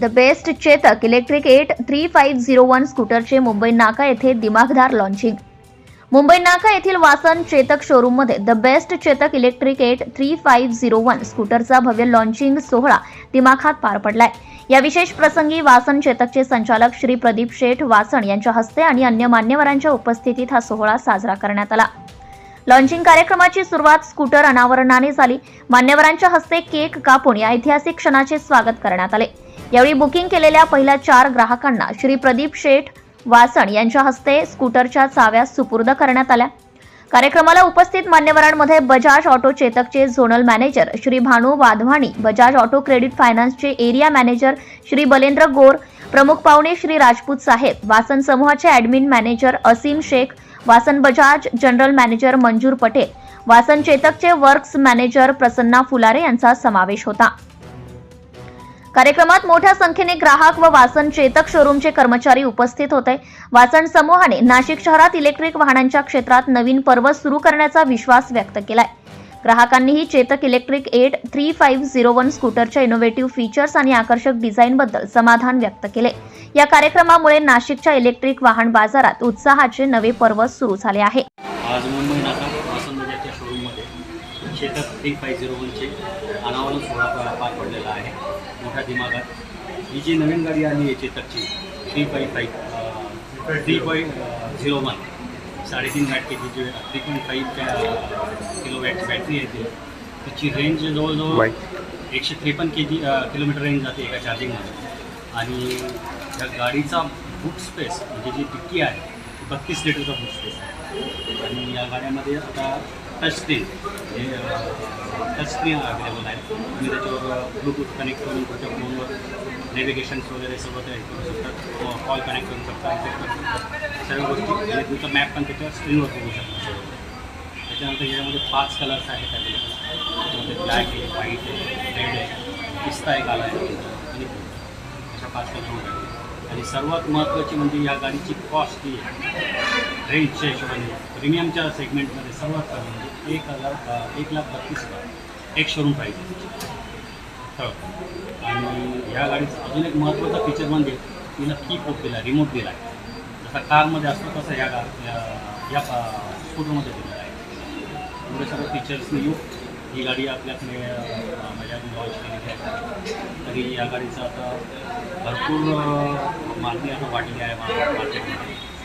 The best Chetak electric eight three five zero one स्कूटरचे Mumbai Naka येथे दिमागदार launching Mumbai Naka येथील वासन चेतक शोरूममध्ये the best Chetak electric eight three five zero one स्कूटरचा भव्य launching सोहळा दिमाखात पार पडलाय. या विशेष प्रसंगी वासन चेतकचे संचालक श्री प्रदीप शेठ वासन यांच्या हस्ते आणि अन्य मान्यवरांच्या उपस्थितीत हा सोहळा साजरा करण्यात आला. लॉन्चिंग कार्यक्रमाची सुरुवात स्कूटर अनावरणाने झाली. मान्यवरांच्या हस्ते केक कापून या ऐतिहासिक क्षणाचे स्वागत करण्यात आले. यावेळी बुकिंग केलेल्या पहिल्या चार ग्राहकांना श्री प्रदीप शेठ वासण यांच्या हस्ते स्कूटरच्या चाव्या सुपूर्द करण्यात आल्या. कार्यक्रमाला उपस्थित मान्यवरांमध्ये Bajaj auto चेतकचे zonal manager Shri Bhanu Wadhwani Bajaj auto credit फायनान्सचे एरिया मॅनेजर श्री बलेंद्र गोर प्रमुख पाहुणे श्री राजपूत साहेब वासन समूहाचे admin manager Asim Shaikh Vasan Bajaj general manager Manjur Patel Vasan चेतकचे works manager Prasanna Phulare यांचा समावेश होता. कार्यक्रमात मोठ्या संख्येने ग्राहक व वासन चेतक शोरूमचे कर्मचारी उपस्थित होते. वासन समूहाने नाशिक शहरात इलेक्ट्रिक वाहनांच्या क्षेत्रात नवीन पर्व सुरू करण्याचा विश्वास व्यक्त केलाय. ग्राहकांनीही Chetak electric eight three five zero one स्कूटरच्या innovative features आणि आकर्षक डिझाईनबद्दल समाधान व्यक्त केले. या कार्यक्रमामुळे नाशिकच्या इलेक्ट्रिक वाहन बाजारात उत्साहाचे नवे पर्व सुरू झाले आहे. आज मुंबई नाका शोरूममध्ये चेतक थ्री फाईव्ह झिरो वनचे अनावरण सोहळा पार पडलेला आहे. मोठ्या दिमागात. ही जी नवीन गाडी आली आहे चेतकची three five five three five zero one साडेतीन watt K G three point five kilowatt battery येते तिची रेंज जवळजवळ एकशे त्रेपन्न के जी किलोमीटर रेंज जाते एका चार्जिंगमध्ये आणि त्या गाडीचा बुट स्पेस म्हणजे जी डिक्की आहे बत्तीस लिटरचा बुट स्पेस आहे. आणि या गाड्यामध्ये आता टच स्क्रीन हे टचस्क्रीन अवेलेबल आहेत तुम्ही त्याच्यावर ब्लूटूथ कनेक्ट करून तुमच्या फोनवर नेव्हिगेशन्स वगैरे सगळं ते करू शकतात कॉल कनेक्ट करू शकता. इफेक्ट करू शकता सर्व गोष्टी. आणि तुमचा मॅप पण त्याच्यावर स्क्रीनवर बघू शकता सर्व त्याच्यानंतर याच्यामध्ये पाच कलर्स आहेत अवेलेबल त्याच्यामध्ये ब्लॅक आहे व्हाईट आहे रेड आहे पिस्ता एक आला आहे. आणि अशा पाच कलरमध्ये आणि सर्वात महत्त्वाची म्हणजे या गाडीची कॉस्ट जी आहे. रेंजच्या हिशोबाने प्रीमियमच्या सेगमेंटमध्ये सर्वात कमी म्हणजे एक हजार एक लाख बत्तीस हजार एक शोरूम प्राईज आहे हो. आणि ह्या गाडीचं अजून एक महत्त्वाचा फीचर म्हणजे तिला की पोट दिला रिमोट दिला आहे जसा कारमध्ये असतो तसं ह्या गा या- या स्कूटरमध्ये दिलेला आहे. एवढे सर्व फीचर्सनी युक्त ही गाडी आपल्याकडे माझ्या लॉन्च केलेली आहे. तरी या गाडीचं आता भरपूर मागणी आता वाढली आहे मार्केटमध्ये